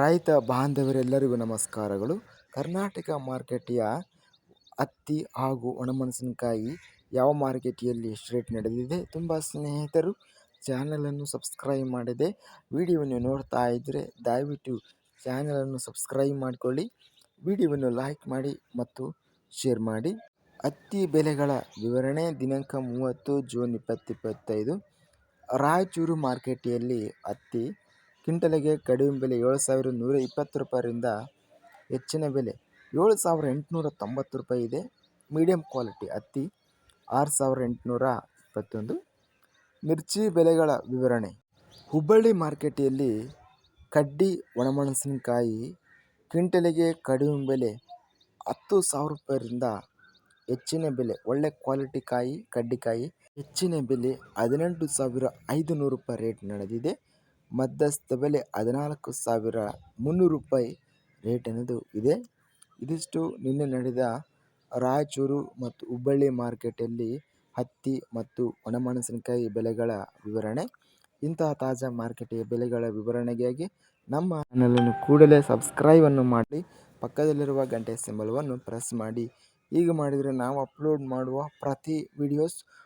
ರೈತ ಬಾಂಧವರೆಲ್ಲರಿಗೂ ನಮಸ್ಕಾರಗಳು. ಕರ್ನಾಟಕ ಮಾರ್ಕೆಟಿಯ ಹತ್ತಿ ಹಾಗೂ ಒಣಮೆಣಸಿನಕಾಯಿ ಯಾವ ಮಾರ್ಕೆಟಿಯಲ್ಲಿ ಎಷ್ಟು ರೇಟ್ ನಡೆದಿದೆ ತುಂಬ ಸ್ನೇಹಿತರು ಚಾನಲನ್ನು ಸಬ್ಸ್ಕ್ರೈಬ್ ಮಾಡಿದೆ. ವಿಡಿಯೋವನ್ನು ನೋಡ್ತಾ ಇದ್ದರೆ ದಯವಿಟ್ಟು ಚಾನಲನ್ನು ಸಬ್ಸ್ಕ್ರೈಬ್ ಮಾಡಿಕೊಳ್ಳಿ. ವಿಡಿಯೋವನ್ನು ಲೈಕ್ ಮಾಡಿ ಮತ್ತು ಶೇರ್ ಮಾಡಿ. ಹತ್ತಿ ಬೆಲೆಗಳ ವಿವರಣೆ ದಿನಾಂಕ ಮೂವತ್ತು ಜೂನ್ ಇಪ್ಪತ್ತಿಪ್ಪತ್ತೈದು ರಾಯಚೂರು ಮಾರ್ಕೆಟಿಯಲ್ಲಿ ಹತ್ತಿ ಕ್ವಿಂಟಲಿಗೆ ಕಡಿಮೆ ಬೆಲೆ ಏಳು ಸಾವಿರ ನೂರ ಇಪ್ಪತ್ತು ರೂಪಾಯಿಂದ ಹೆಚ್ಚಿನ ಬೆಲೆ ಏಳು ಸಾವಿರ ಎಂಟುನೂರ ತೊಂಬತ್ತು ರೂಪಾಯಿ ಇದೆ. ಮೀಡಿಯಮ್ ಕ್ವಾಲಿಟಿ ಹತ್ತಿ ಆರು ಸಾವಿರ ಎಂಟುನೂರ ಇಪ್ಪತ್ತೊಂದು. ಮಿರ್ಚಿ ಬೆಲೆಗಳ ವಿವರಣೆ. ಹುಬ್ಬಳ್ಳಿ ಮಾರ್ಕೆಟೆಯಲ್ಲಿ ಕಡ್ಡಿ, ಒಣಮೆಣಸಿನಕಾಯಿ ಕ್ವಿಂಟಲಿಗೆ ಕಡಿಮೆ ಬೆಲೆ ಹತ್ತು ಸಾವಿರ ರೂಪಾಯಿಂದ ಹೆಚ್ಚಿನ ಬೆಲೆ. ಒಳ್ಳೆ ಕ್ವಾಲಿಟಿ ಕಾಯಿ ಕಡ್ಡಿಕಾಯಿ ಹೆಚ್ಚಿನ ಬೆಲೆ ಹದಿನೆಂಟು ಸಾವಿರ ಐದು ನೂರು ರೂಪಾಯಿ ರೇಟ್ ನಡೆದಿದೆ. ಮಧ್ಯಸ್ಥ ಬೆಲೆ ಹದಿನಾಲ್ಕು ಸಾವಿರ ಮುನ್ನೂರು ರೂಪಾಯಿ ರೇಟ್ ಅನ್ನೋದು ಇದೆ. ಇದಿಷ್ಟು ನಿನ್ನೆ ನಡೆದ ರಾಯಚೂರು ಮತ್ತು ಹುಬ್ಬಳ್ಳಿ ಮಾರ್ಕೆಟಲ್ಲಿ ಹತ್ತಿ ಮತ್ತು ಒಣಮೆಣಸಿನಕಾಯಿ ಬೆಲೆಗಳ ವಿವರಣೆ, ಇಂತಹ ತಾಜಾ ಮಾರ್ಕೆಟ್ ಬೆಲೆಗಳ ವಿವರಣೆಗಾಗಿ ನಮ್ಮ ಚಾನಲನ್ನು ಕೂಡಲೇ ಸಬ್ಸ್ಕ್ರೈಬನ್ನು ಮಾಡಿ, ಪಕ್ಕದಲ್ಲಿರುವ ಗಂಟೆ ಸಿಂಬಲವನ್ನು ಪ್ರೆಸ್ ಮಾಡಿ. ಹೀಗೆ ಮಾಡಿದರೆ ನಾವು ಅಪ್ಲೋಡ್ ಮಾಡುವ ಪ್ರತಿ ವಿಡಿಯೋಸ್